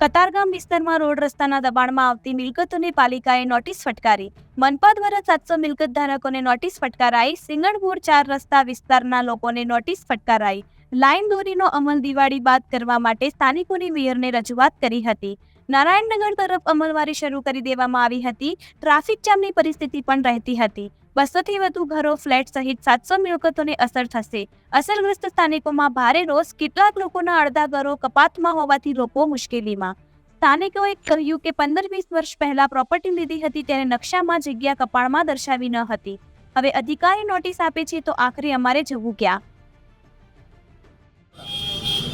કતારગામ વિસ્તારમાં રોડ રસ્તાના દબાણમાં આવતી મિલકતોની પાલિકાએ નોટિસ ફટકારી. મનપા દ્વારા સાતસો મિલકત ધારકોને નોટિસ ફટકારાઈ. સિંગણપુર ચાર રસ્તા વિસ્તારના લોકોને નોટિસ ફટકારાઈ. લાઇન દોરીનો અમલ દિવાળી બાદ કરવા માટે સ્થાનિકોની મેયરને રજૂઆત કરી હતી. નારાયણનગર તરફ અમલવારી શરૂ કરી દેવામાં આવી હતી. ટ્રાફિક જામની પરિસ્થિતિ પણ રહેતી હતી. બસોથી વધુ ઘરો, ફ્લેટ સહિત સાતસો મિલકતોને અસર થશે. અસરગ્રસ્ત સ્થાનિકોમાં ભારે રોષ. કેટલાક લોકોના અડધા ઘરો કપાતમાં હોવાથી લોકો મુશ્કેલીમાં. સ્થાનિકોએ કહ્યું કે પંદર વીસ વર્ષ પહેલા પ્રોપર્ટી લીધી હતી, ત્યારે નકશામાં જગ્યા કપાળમાં દર્શાવી ન હતી. હવે અધિકારી નોટિસ આપે છે, તો આખરે અમારે જવું ક્યાં?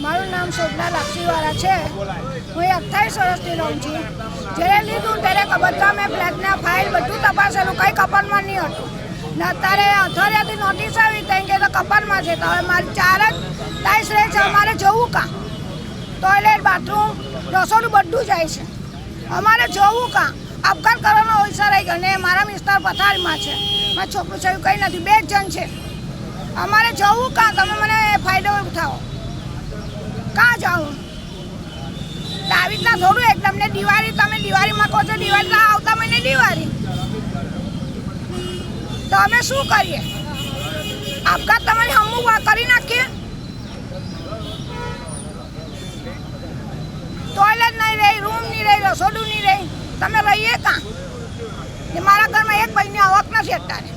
મારું નામ શોભના લાક્ષીવાળા છે. હું અઠ્ઠાવીસ વર્ષની રહું છું. જ્યારે લીધું ત્યારે બધા મેં ફ્લેટના ફાઇલ બધું તપાસેલું, કંઈ કપનમાં નહીં હતું. ને અત્યારે અથોરિયાથી નોટિસ આવી ત્યાં કે તો કપાનમાં છે. તો હવે મારે ચાર જ ટાઈસ રહે છે, અમારે જવું કાં? ટોયલેટ બાથરૂમ રસોડું બધું જાય છે. અમારે જવું કાં? અપઘાત કરવાનો ઓછા રહી ગયો ને મારા વિસ્તાર પથારીમાં છે. મારા છોકરું છે કંઈ નથી. બે જ જણ છે. અમારે જવું કાં? તમે મને ફાયદો ઉઠાવો. કાં જાઉં? આવી રીતના થોડું એક તમને દિવાળી દિવાળીમાં કહો છો, દિવાળી ના આવતા મહિને દિવાળી. તો અમે શું કરીએ? આપઘાત તમારી અમુક કરી નાખીએ? ટોયલેટ નહીં રહી રૂમ નહીં રહી, રસોડું નહીં રહી. તમે રહીએ કાં? મારા ઘરમાં એક ભાઈની આવક નથી અત્યારે.